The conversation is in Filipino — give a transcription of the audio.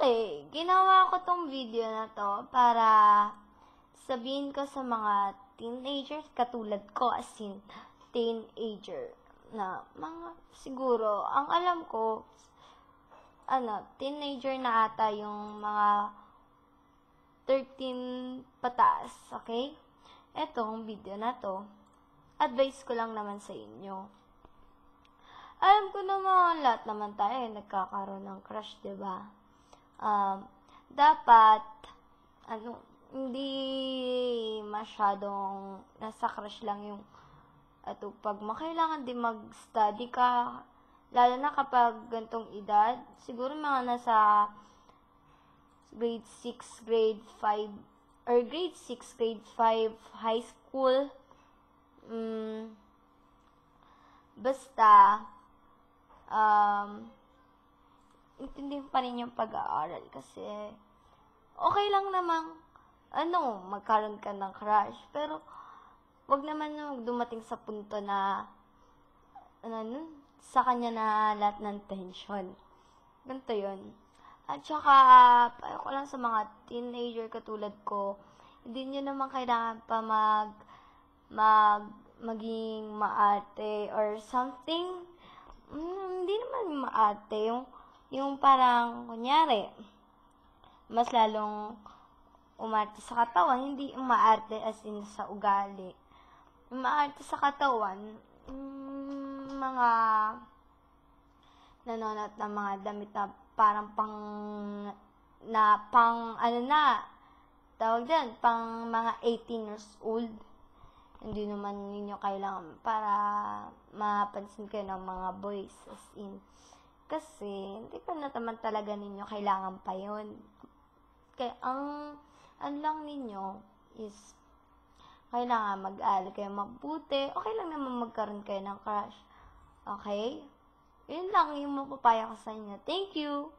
Okay, ginawa ko tong video na to para sabihin ko sa mga teenagers katulad ko as in teenager na mga siguro ang alam ko ano teenager na ata yung mga 13 pataas, okay? Etong video na to, advice ko lang naman sa inyo. Alam ko naman, lahat naman tayo ay nagkakaroon ng crush, ba? Um, dapat, ano, hindi masyadong nasa crush lang yung ato pag makailangan din mag-study ka, lalo na kapag gantong edad, siguro mga nasa grade 6, grade 5, or grade 6, grade 5, high school. Mm, basta, um, intindihin pa rin yung pag-aaral kasi okay lang namang ano, magkaroon ka ng crush. Pero, wag naman yung dumating sa punto na ano, sa kanya na lahat ng tension. Ganito yun. At saka, payo ko lang sa mga teenager katulad ko, hindi nyo naman kailangan pa mag, mag, maging maarte or something. Mm, hindi naman maarte. Yung, yung parang, kunyari, mas lalong umarte sa katawan, hindi umaarte as in sa ugali. Umaarte sa katawan, mm, mga nanonood ng mga damit na parang pang na pang ano na tawag din pang mga 18 years old hindi naman ninyo kailangan para mapansin kayo ng mga boys as in kasi hindi pa na naman talaga ninyo kailangan pa yun kaya ang ano lang ninyo is kailangan mag-aaral kayo mabuti okay lang naman magkaroon kayo ng crush okay yun lang yung mapapaya ko sa inyo. Thank you!